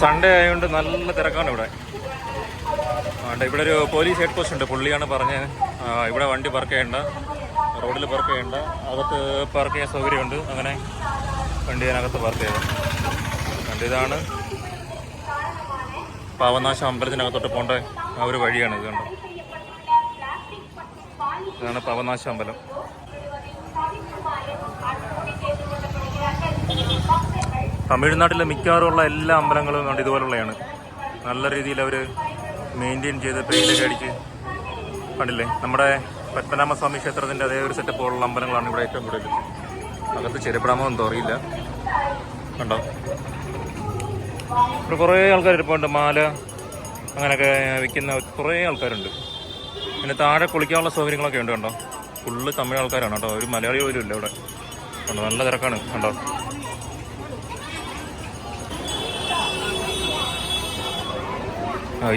Sunday ആയതുകൊണ്ട് നല്ല തിരക്കാണ് ഇവിടെ. ആണ്ട് ഇവിടെ ഒരു പോലീസ് ഹെഡ് പോസ്റ്റ് ഉണ്ട്. പുള്ളിയാണ് പറഞ്ഞ് ഇവിടെ വണ്ടി പാർക്ക് ചെയ്യേണ്ട റോഡിൽ പാർക്ക് ചെയ്യേണ്ട അകത്ത് പാർക്ക് ചെയ്യാൻ സൗകര്യമുണ്ട്. അങ്ങനെ വണ്ടി അതിനകത്ത് പാർക്ക് ചെയ്തത് കണ്ട് ഇതാണ് പാവനാശം അമ്പലത്തിനകത്തോട്ട് പോകേണ്ട ആ ഒരു വഴിയാണ് ഇത് കണ്ടോ? ഇതാണ് പാവനാശം അമ്പലം. തമിഴ്നാട്ടിലെ മിക്കവാറുമുള്ള എല്ലാ അമ്പലങ്ങളും കണ്ട് ഇതുപോലുള്ളതാണ് നല്ല രീതിയിൽ അവർ മെയിന്റെയിൻ ചെയ്ത് പെയിന്റൊക്കെ അടിച്ച് കണ്ടില്ലേ? നമ്മുടെ പത്മനാഭസ്വാമി ക്ഷേത്രത്തിന്റെ അതേ ഒരു സെറ്റപ്പ് ഉള്ള അമ്പലങ്ങളാണ് ഇവിടെ ഏറ്റവും കൂടുതൽ. അകത്ത് ചെരുപ്പിടാമോ എന്തോ അറിയില്ല. കണ്ടോ? ഇവിടെ കുറേ ആൾക്കാർ ഇരിപ്പുണ്ട്. മാല അങ്ങനെയൊക്കെ വിൽക്കുന്ന കുറേ ആൾക്കാരുണ്ട്. പിന്നെ താഴെ കുളിക്കാനുള്ള സൗകര്യങ്ങളൊക്കെ ഉണ്ട് കണ്ടോ? ഫുള്ള് തമിഴ് ആൾക്കാരാണ് കേട്ടോ. ഒരു മലയാളി പോലും ഇല്ല ഇവിടെ. കണ്ടോ? നല്ല തിരക്കാണ്. കണ്ടോ?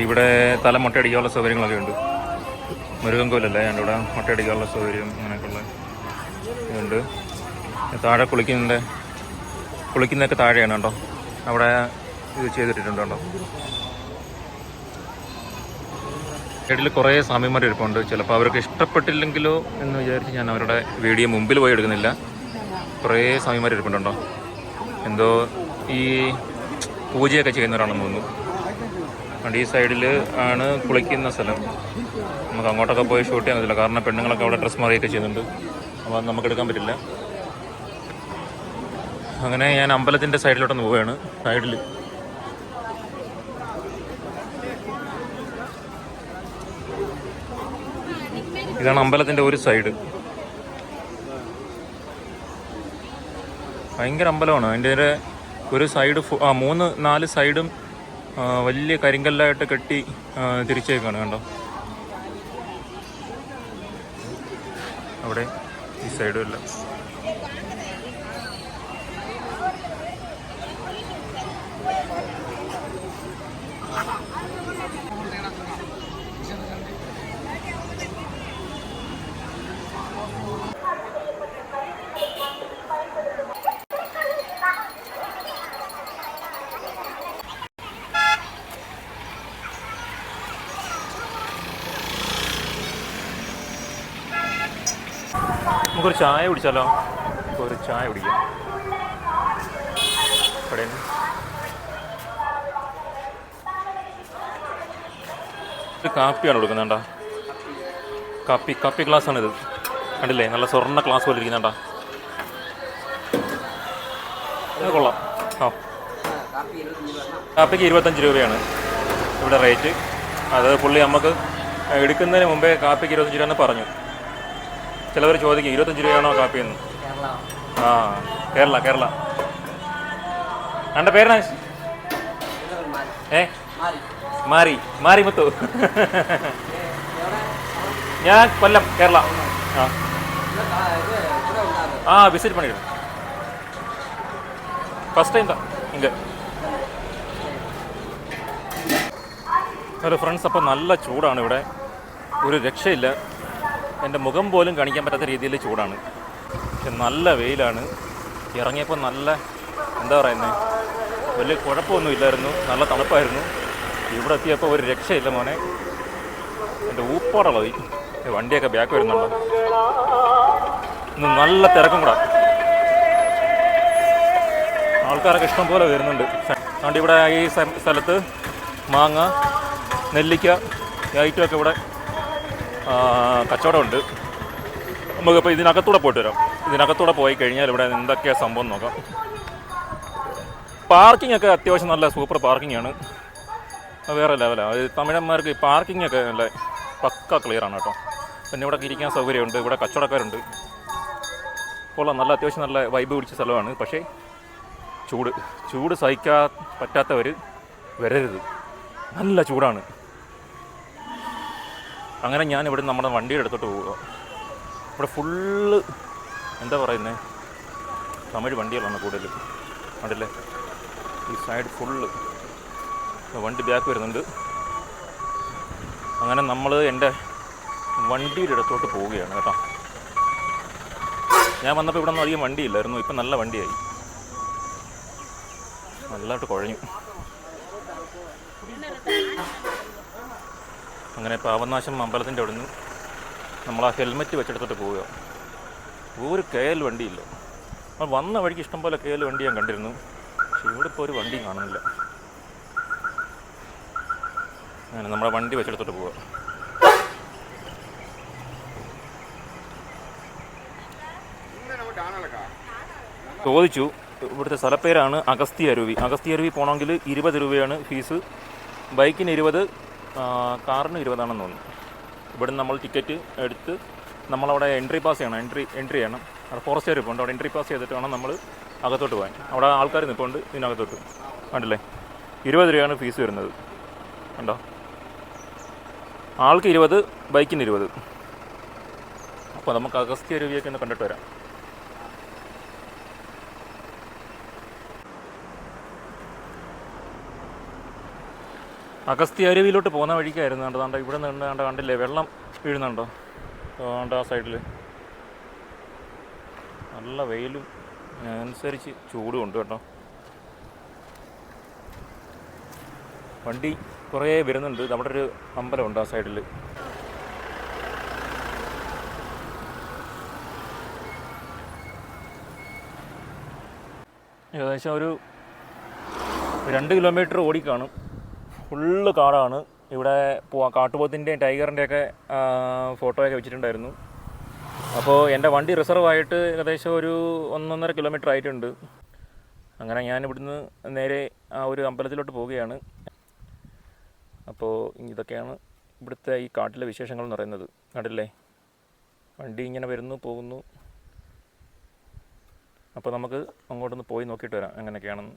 ഇവിടെ തല മുട്ടയടിക്കാനുള്ള സൗകര്യങ്ങളൊക്കെ ഉണ്ട്. മുരുകങ്കോലല്ലേ ഞാൻ ഇവിടെ മുട്ടയടിക്കാനുള്ള സൗകര്യം അങ്ങനെയൊക്കെയുള്ള ഇതുണ്ട്. താഴെ കുളിക്കുന്നതിന്റെ കുളിക്കുന്നതൊക്കെ താഴെയാണ് കേട്ടോ. അവിടെ ഇത് ചെയ്തിട്ടുണ്ട് കേട്ടോ. കുറേ സ്വാമിമാർ ഇരിപ്പുണ്ട്. ചിലപ്പോൾ അവർക്ക് ഇഷ്ടപ്പെട്ടില്ലെങ്കിലോ എന്ന് വിചാരിച്ച് ഞാൻ അവരുടെ വീഡിയോ മുമ്പിൽ പോയി എടുക്കുന്നില്ല. കുറേ സ്വാമിമാർ ഇരിപ്പുണ്ടോ എന്തോ ഈ പൂജയൊക്കെ ചെയ്യുന്നവരാണെന്ന് തോന്നുന്നു. അതുകൊണ്ട് ഈ സൈഡിൽ ആണ് കുളിക്കുന്ന സ്ഥലം. നമുക്ക് അങ്ങോട്ടൊക്കെ പോയി ഷൂട്ട് ചെയ്യാൻ പറ്റില്ല. കാരണം പെണ്ണുങ്ങളൊക്കെ അവിടെ ഡ്രസ്സ് മാറിയൊക്കെ ചെയ്യുന്നുണ്ട്. അപ്പോൾ അത് നമുക്ക് എടുക്കാൻ പറ്റില്ല. അങ്ങനെ ഞാൻ അമ്പലത്തിന്റെ സൈഡിലോട്ടൊന്ന് പോവുകയാണ്. സൈഡിൽ. ഇതാണ് അമ്പലത്തിന്റെ ഒരു സൈഡ്. ഭയങ്കര അമ്പലമാണ്. അതിന്റെ ഒരു- സൈഡ് ആ മൂന്ന് നാല് സൈഡും വലിയ കരിങ്കല്ലായിട്ട് കെട്ടി തിരിച്ചേക്കാണ് കണ്ടോ? അവിടെ ഈ സൈഡും ഇല്ല നമുക്കൊരു ചായ കുടിച്ചാലോ? ഒരു ചായ കുടിക്കാം. കടയിൽ ഇത് കാപ്പിയാണ് കൊടുക്കുന്നത് കാപ്പി കാപ്പി ഇത് കണ്ടില്ലേ? നല്ല സ്വർണ ഗ്ലാസ് പോലെ ഇരിക്കുന്നുണ്ടോ കൊള്ളാം. ആ. കാപ്പിക്ക് ഇരുപത്തഞ്ച് രൂപയാണ് ഇവിടെ റേറ്റ്. അത് പുള്ളി നമുക്ക് എടുക്കുന്നതിന് മുമ്പേ കാപ്പിക്ക് ഇരുപത്തഞ്ച് രൂപ എന്ന് പറഞ്ഞു. ചിലവർ ചോദിക്കും ഇരുപത്തഞ്ച് രൂപയാണോ കാപ്പി എന്ന് ആ കേരള കേരള. എന്റെ പേരാണ് ഏ? മാറി മാറി മുത്തു. ഞാൻ കൊല്ലം കേരള. ആ. വിസിറ്റ് പണിയിടും ഫസ്റ്റ് ടൈം ഇങ്ങ ഹലോ ഫ്രണ്ട്സ് അപ്പോൾ നല്ല ചൂടാണ് ഇവിടെ. ഒരു രക്ഷയില്ല. എന്റെ മുഖം പോലും കാണിക്കാൻ പറ്റാത്ത രീതിയിൽ ചൂടാണ്. പക്ഷെ നല്ല വെയിലാണ്. ഇറങ്ങിയപ്പോൾ നല്ല എന്താ പറയുന്നത് വലിയ കുഴപ്പമൊന്നും ഇല്ലായിരുന്നു നല്ല തണുപ്പായിരുന്നു. ഇവിടെ എത്തിയപ്പോൾ ഒരു രക്ഷയില്ല മോനെ. എന്റെ ഊപ്പാടുള്ളത് വണ്ടിയൊക്കെ ബാക്ക് വരുന്നുണ്ട്. ഇന്ന് നല്ല തിരക്കും കൂടെ. ആൾക്കാരൊക്കെ ഇഷ്ടം പോലെ വരുന്നുണ്ട്. അതുകൊണ്ട് ഇവിടെ ഈ സ്ഥലത്ത് മാങ്ങ നെല്ലിക്ക ഐറ്റമൊക്കെ ഇവിടെ കച്ചവടമുണ്ട്. നമുക്കിപ്പോൾ ഇതിനകത്തൂടെ പോയിട്ട് വരാം. ഇതിനകത്തൂടെ പോയി കഴിഞ്ഞാൽ ഇവിടെ എന്തൊക്കെയാണ് സംഭവം നോക്കാം. പാർക്കിംഗ് ഒക്കെ അത്യാവശ്യം നല്ല സൂപ്പർ പാർക്കിംഗ് ആണ് വേറെ ലെവലാണ് തമിഴന്മാർക്ക് ഈ പാർക്കിംഗ് ഒക്കെ നല്ല പക്ക ക്ലിയർ ആണ് കേട്ടോ. പിന്നെ ഇവിടെ ഇരിക്കാൻ സൗകര്യമുണ്ട് ഇവിടെ കച്ചവടക്കാരുണ്ട്. കൊള്ളാം. നല്ല അത്യാവശ്യം നല്ല വൈബ് പിടിച്ച സ്ഥലമാണ്. പക്ഷേ ചൂട്. ചൂട് സഹിക്കാൻ പറ്റാത്തവർ വരരുത്. നല്ല ചൂടാണ്. അങ്ങനെ ഞാൻ ഇവിടെ നമ്മുടെ വണ്ടിയുടെ അടുത്തോട്ട് പോവുക. ഇവിടെ ഫുള്ള് എന്താ പറയുന്നത് തമിഴ് വണ്ടികളാണ് കൂടുതലും. കണ്ടില്ലേ? ഈ സൈഡ് ഫുള്ള് വണ്ടി ബാക്ക് വരുന്നുണ്ട്. അങ്ങനെ നമ്മൾ എന്റെ വണ്ടിയുടെ അടുത്തോട്ട് പോവുകയാണ് കേട്ടോ. ഞാൻ വന്നപ്പോൾ ഇവിടെ ഒന്നും അധികം വണ്ടിയില്ലായിരുന്നു. ഇപ്പം നല്ല വണ്ടിയായി. നല്ലതായിട്ട് കുഴഞ്ഞു. അങ്ങനെ പാവനാശം അമ്പലത്തിന്റെ അവിടെ നിന്ന് നമ്മൾ ആ ഹെൽമെറ്റ് വെച്ചെടുത്തിട്ട് പോവുക. ഒരു കെ എൽ വണ്ടിയില്ല. അപ്പോൾ വന്ന വഴിക്ക് ഇഷ്ടംപോലെ കെ എൽ വണ്ടി ഞാൻ കണ്ടിരുന്നു. പക്ഷെ ഇവിടെ ഇപ്പോൾ ഒരു വണ്ടി കാണുന്നില്ല. അങ്ങനെ നമ്മുടെ വണ്ടി വെച്ചെടുത്തിട്ട് പോവുക. ചോദിച്ചു ഇവിടുത്തെ സ്ഥലപ്പേരാണ് അഗസ്തി അരുവി. അഗസ്തി അരുവി പോകണമെങ്കിൽ ഇരുപത് രൂപയാണ് ഫീസ്. ബൈക്കിന് ഇരുപത് കാറിന് ഇരുപതാണെന്ന് തോന്നുന്നു. ഇവിടുന്ന് നമ്മൾ ടിക്കറ്റ് എടുത്ത് നമ്മളവിടെ എൻട്രി പാസ് ചെയ്യണം. എൻട്രി എൻട്രി ചെയ്യണം. അവിടെ ഫോറസ്റ്റ് ഇപ്പോൾ ഉണ്ട് അവിടെ എൻട്രി പാസ് ചെയ്തിട്ട് വേണം നമ്മൾ അകത്തോട്ട് പോകാൻ. അവിടെ ആൾക്കാർ നിൽപ്പുണ്ട് ഇതിനകത്തോട്ട്. കണ്ടില്ലേ? ഇരുപത് രൂപയാണ് ഫീസ് വരുന്നത്. കണ്ടോ? ആൾക്ക് ഇരുപത് ബൈക്കിന് ഇരുപത്. അപ്പോൾ നമുക്ക് അഗസ്ത്യ രൂപയൊക്കെ ഒന്ന് കണ്ടിട്ട് വരാം. അഗസ്ത്യ അരുവിയിലോട്ട് പോകുന്ന വഴിക്കായിരുന്നു കണ്ടോ കണ്ടോ ഇവിടെ നിന്ന് കണ്ട കണ്ടില്ലേ? വെള്ളം വീഴുന്നുണ്ടോ? കണ്ട ആ സൈഡിൽ നല്ല വെയിലും അനുസരിച്ച് ചൂടും ഉണ്ട് കേട്ടോ. വണ്ടി കുറേ വരുന്നുണ്ട്. നമ്മുടെ ഒരു അമ്പലമുണ്ട് ആ സൈഡിൽ ഏകദേശം ഒരു രണ്ട് കിലോമീറ്റർ ഓടിക്കാണും. ഫുള്ള് കാടാണ് ഇവിടെ പോവാ കാട്ടുപോത്തിന്റെയും ടൈഗറിന്റെയൊക്കെ ഫോട്ടോയൊക്കെ വെച്ചിട്ടുണ്ടായിരുന്നു. അപ്പോൾ എന്റെ വണ്ടി റിസർവ് ആയിട്ട് ഏകദേശം ഒരു ഒന്നൊന്നര കിലോമീറ്റർ ആയിട്ടുണ്ട്. അങ്ങനെ ഞാൻ ഇവിടുന്ന് നേരെ ആ ഒരു അമ്പലത്തിലോട്ട് പോവുകയാണ്. അപ്പോൾ ഇതൊക്കെയാണ് ഇവിടുത്തെ ഈ കാട്ടിലെ വിശേഷങ്ങൾ എന്ന് പറയുന്നത്. കണ്ടില്ലേ? വണ്ടി ഇങ്ങനെ വരുന്നു പോകുന്നു. അപ്പോൾ നമുക്ക് അങ്ങോട്ടൊന്ന് പോയി നോക്കിയിട്ട് വരാം എങ്ങനെയൊക്കെയാണെന്ന്.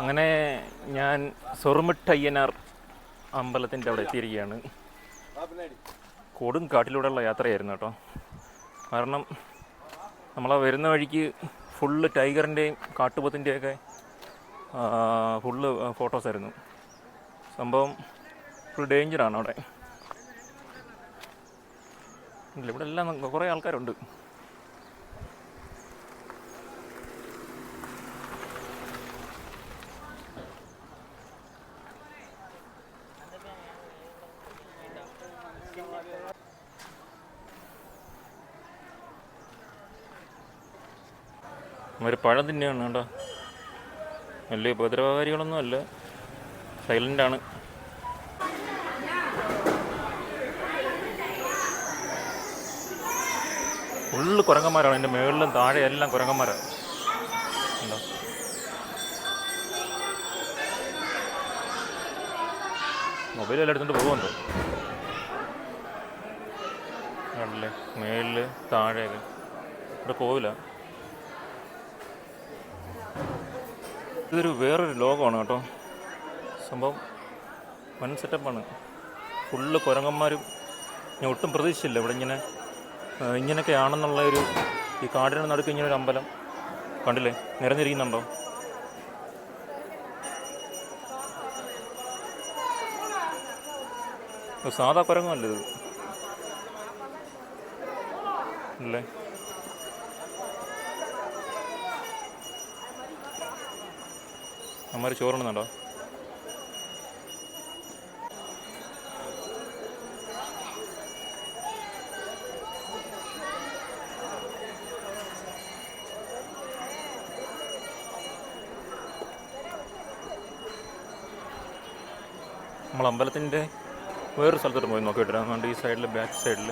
അങ്ങനെ ഞാൻ സൊറുമിട്ടയ്യനാർ അമ്പലത്തിന്റെ അവിടെ എത്തിയിരിക്കുകയാണ്. കൊടും കാട്ടിലൂടെയുള്ള യാത്രയായിരുന്നു കേട്ടോ. കാരണം നമ്മളാ വരുന്ന വഴിക്ക് ഫുള്ള് ടൈഗറിന്റെയും കാട്ടുപോത്തിന്റെയൊക്കെ ഫുള്ള് ഫോട്ടോസായിരുന്നു സംഭവം ഫുൾ ഡേഞ്ചറാണ് അവിടെ. ഇവിടെ എല്ലാം കുറേ ആൾക്കാരുണ്ട്. ഒരു പഴം തന്നെയാണ് കേട്ടോ. വലിയ ഉപദ്രവകാരികളൊന്നും അല്ല. സൈലന്റാണ് ഫുള്ള് കുരങ്ങന്മാരാണ്. എന്റെ മുകളിലും താഴെ എല്ലാം കുരങ്ങന്മാരാണ് ഉണ്ടോ മൊബൈലെല്ലാം എടുത്തുകൊണ്ട് പോകുന്നുണ്ടോ ആണല്ലേ മേളിൽ താഴെയൊക്കെ ഇവിടെ പോവില്ല ഇതൊരു വേറൊരു ലോകമാണ് കേട്ടോ. സംഭവം വൻ സെറ്റപ്പാണ് ഫുള്ള് കുരങ്ങന്മാരും ഞാൻ ഒട്ടും പ്രതീക്ഷിച്ചില്ല. ഇവിടെ ഇങ്ങനെ ഇങ്ങനെയൊക്കെ ആണെന്നുള്ള ഒരു ഈ കാടിന് നടുക്ക് ഇങ്ങനെ ഒരു അമ്പലം കണ്ടില്ലേ? നിറഞ്ഞിരിക്കുന്നുണ്ടോ? സാധാ കുരങ്ങല്ലേ ഇത്? അല്ലേ? അമ്മമാർ ചോറുണ്ടോ നമ്മൾ അമ്പലത്തിന്റെ വേറൊരു സ്ഥലത്തോട്ട് പോയി നോക്കിയിട്ടില്ല അതുകൊണ്ട് ഈ സൈഡിൽ ബാക്ക് സൈഡിൽ